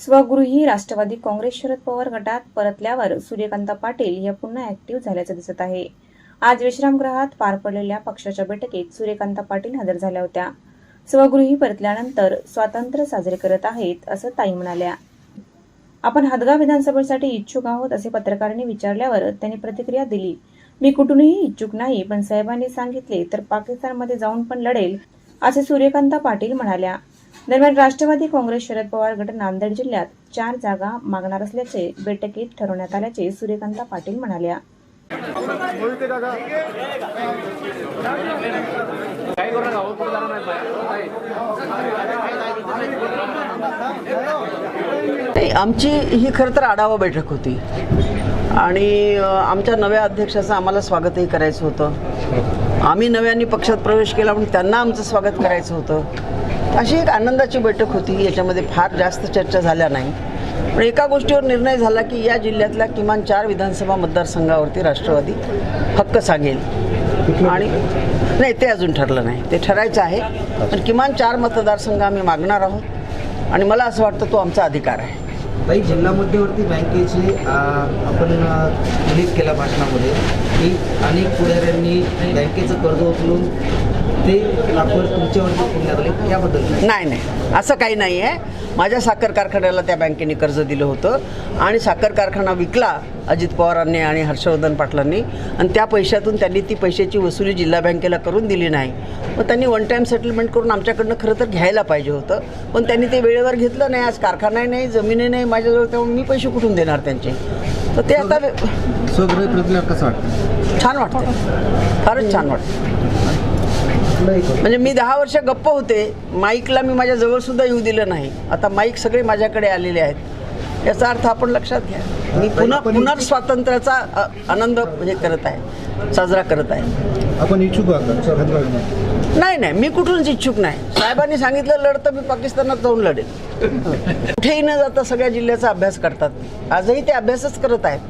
स्वगृही राष्ट्रवादी काँग्रेस शरद पवार गटात परतल्यावर सूर्यकांता पाटील या पुन्हा ऍक्टिव्ह झाल्याचं दिसत आहे. आज विश्रामगृहात पार पडलेल्या पक्षाच्या बैठकीत सूर्यकांता पाटील हजर झाल्या होत्या. स्वगृही परतल्यानंतर स्वातंत्र्य साजरे करत आहेत असं ताई म्हणाल्या. आपण हदगाव विधानसभेसाठी इच्छुक आहोत असे पत्रकारांनी विचारल्यावर त्यांनी प्रतिक्रिया दिली. मी कुठूनही इच्छुक नाही पण साहेबांनी सांगितले तर पाकिस्तानमध्ये जाऊन पण लढेल असे सूर्यकांता पाटील म्हणाल्या. दरम्यान राष्ट्रवादी काँग्रेस शरद पवार गट नांदेड जिल्ह्यात चार जागा मागणार असल्याचे बैठकीत ठरवण्यात आल्याचे सूर्यकांता पाटील म्हणाल्या. आमची ही खरं तर आढावा बैठक होती. आणि आमच्या नव्या अध्यक्षाचं आम्हाला स्वागतही करायचं होतं. आम्ही नव्याने पक्षात प्रवेश केला म्हणून त्यांना आमचं स्वागत करायचं होतं. अशी एक आनंदाची बैठक होती याच्यामध्ये फार जास्त चर्चा झाल्या नाही. पण एका गोष्टीवर निर्णय झाला की या जिल्ह्यातल्या किमान चार विधानसभा मतदारसंघावरती राष्ट्रवादी हक्क सांगेल. आणि नाही ते अजून ठरलं नाही. ते ठरायचं आहे. पण किमान चार मतदारसंघ आम्ही मागणार आहोत. आणि मला असं वाटतं तो आमचा अधिकार आहे. काही जिल्हा मध्यवर्ती बँकेचे आपण उल्लेख केला भाषणामध्ये की अनेक पुढाऱ्यांनी बँकेचं कर्ज उचलून ते लाखवर तुमच्यावरती पुण्यात आले. याबद्दल नाही नाही. असं काही नाही आहे माझ्या साखर कारखान्याला त्या बँकेने कर्ज दिलं होतं. आणि साखर कारखाना विकला अजित पवारांनी आणि हर्षवर्धन पाटलांनी. आणि त्या पैशातून त्यांनी ती पैशाची वसुली जिल्हा बँकेला करून दिली नाही. मग त्यांनी वन टाईम सेटलमेंट करून आमच्याकडनं खरं तर घ्यायला पाहिजे होतं. पण त्यांनी ते वेळेवर घेतलं नाही. आज कारखानाही नाही जमिनी नाही माझ्याजवळ त्यामुळे मी पैसे कुठून देणार त्यांचे? तर ते आता कसं वाटतं? छान वाटतं. फारच छान वाटतं. म्हणजे मी दहा वर्ष गप्प होते. माईकला मी माझ्या जवळ सुद्धा येऊ दिलं नाही. आता माईक सगळे माझ्याकडे आलेले आहेत. याचा अर्थ आपण लक्षात घ्या. मी पुन्हा पुनर्स्वातंत्र्याचा अ, आनंद म्हणजे करत आहे. साजरा करत आहे. आपण इच्छुक नाही नाही. मी कुठूनच इच्छुक नाही. साहेबांनी सांगितलं लढतं मी पाकिस्तानात जाऊन लढेल. कुठेही न जाता सगळ्या जिल्ह्याचा अभ्यास करतात. आजही ते अभ्यासच करत आहेत.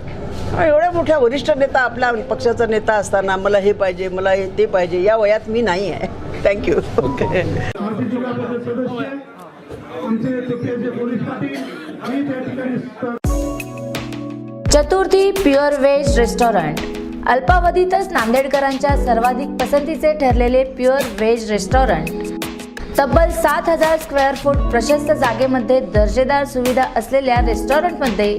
एवढ्या मोठ्या वरिष्ठ नेता आपल्या पक्षाचा नेता असताना मला हे पाहिजे मला हे ते पाहिजे या वयात मी नाही आहे. Thank you okay Chaturthi pure veg restaurant. अल्पावधीतच नांदेडकरांच्या सर्वाधिक पसंतीचे ठरलेले प्युअर व्हेज रेस्टॉरंट. तब्बल सात हजार स्क्वेअर फूट प्रशस्त जागेमध्ये दर्जेदार सुविधा असलेल्या रेस्टॉरंटमध्ये